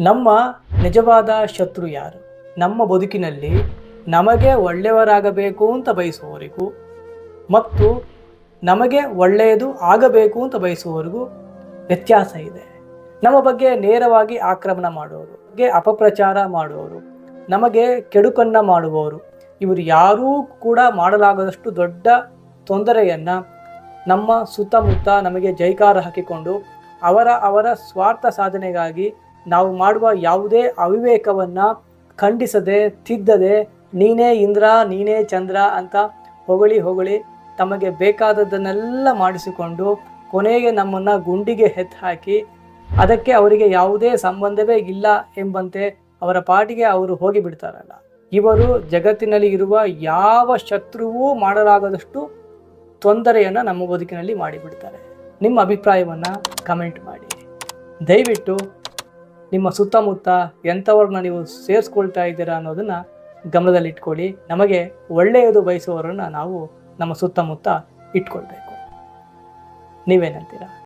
ನಮ್ಮ ನಿಜವಾದ ಶತ್ರು ಯಾರು? ನಮ್ಮ ಬದುಕಿನಲ್ಲಿ ನಮಗೆ ಒಳ್ಳೆಯವರಾಗಬೇಕು ಅಂತ ಬಯಸುವವರಿಗೂ ಮತ್ತು ನಮಗೆ ಒಳ್ಳೆಯದು ಆಗಬೇಕು ಅಂತ ಬಯಸುವವರಿಗೂ ವ್ಯತ್ಯಾಸ ಇದೆ. ನಮ್ಮ ಬಗ್ಗೆ ನೇರವಾಗಿ ಆಕ್ರಮಣ ಮಾಡುವವರು ಅಪಪ್ರಚಾರ ಮಾಡುವವರು, ನಮಗೆ ಕೆಡುಕನ್ನು ಮಾಡುವವರು, ಇವರು ಯಾರೂ ಕೂಡ ಮಾಡಲಾಗದಷ್ಟು ದೊಡ್ಡ ತೊಂದರೆಯನ್ನು ನಮ್ಮ ಸುತ್ತಮುತ್ತ ನಮಗೆ ಜೈಕಾರ ಹಾಕಿಕೊಂಡು ಅವರ ಅವರ ಸ್ವಾರ್ಥ ಸಾಧನೆಗಾಗಿ ನಾವು ಮಾಡುವ ಯಾವುದೇ ಅವಿವೇಕವನ್ನು ಖಂಡಿಸದೆ, ತಿದ್ದದೆ, ನೀನೇ ಇಂದ್ರ, ನೀನೇ ಚಂದ್ರ ಅಂತ ಹೊಗಳಿ ಹೊಗಳಿ ತಮಗೆ ಬೇಕಾದದ್ದನ್ನೆಲ್ಲ ಮಾಡಿಸಿಕೊಂಡು ಕೊನೆಗೆ ನಮ್ಮನ್ನು ಗುಂಡಿಗೆ ಹೆತ್ತು ಹಾಕಿ ಅದಕ್ಕೆ ಅವರಿಗೆ ಯಾವುದೇ ಸಂಬಂಧವೇ ಇಲ್ಲ ಎಂಬಂತೆ ಅವರ ಪಾಟಿಗೆ ಅವರು ಹೋಗಿಬಿಡ್ತಾರಲ್ಲ ಇವರು ಜಗತ್ತಿನಲ್ಲಿ ಇರುವ ಯಾವ ಶತ್ರುವೂ ಮಾಡಲಾಗದಷ್ಟು ತೊಂದರೆಯನ್ನು ನಮ್ಮ ಬದುಕಿನಲ್ಲಿ ಮಾಡಿಬಿಡ್ತಾರೆ. ನಿಮ್ಮ ಅಭಿಪ್ರಾಯವನ್ನು ಕಮೆಂಟ್ ಮಾಡಿ. ದಯವಿಟ್ಟು ನಿಮ್ಮ ಸುತ್ತಮುತ್ತ ಎಂಥವ್ರನ್ನ ನೀವು ಸೇರಿಸ್ಕೊಳ್ತಾ ಇದ್ದೀರಾ ಅನ್ನೋದನ್ನು ಗಮನದಲ್ಲಿಟ್ಕೊಳ್ಳಿ. ನಮಗೆ ಒಳ್ಳೆಯದು ಬಯಸುವವರನ್ನು ನಾವು ನಮ್ಮ ಸುತ್ತಮುತ್ತ ಇಟ್ಕೊಳ್ಬೇಕು. ನೀವೇನಂತೀರಾ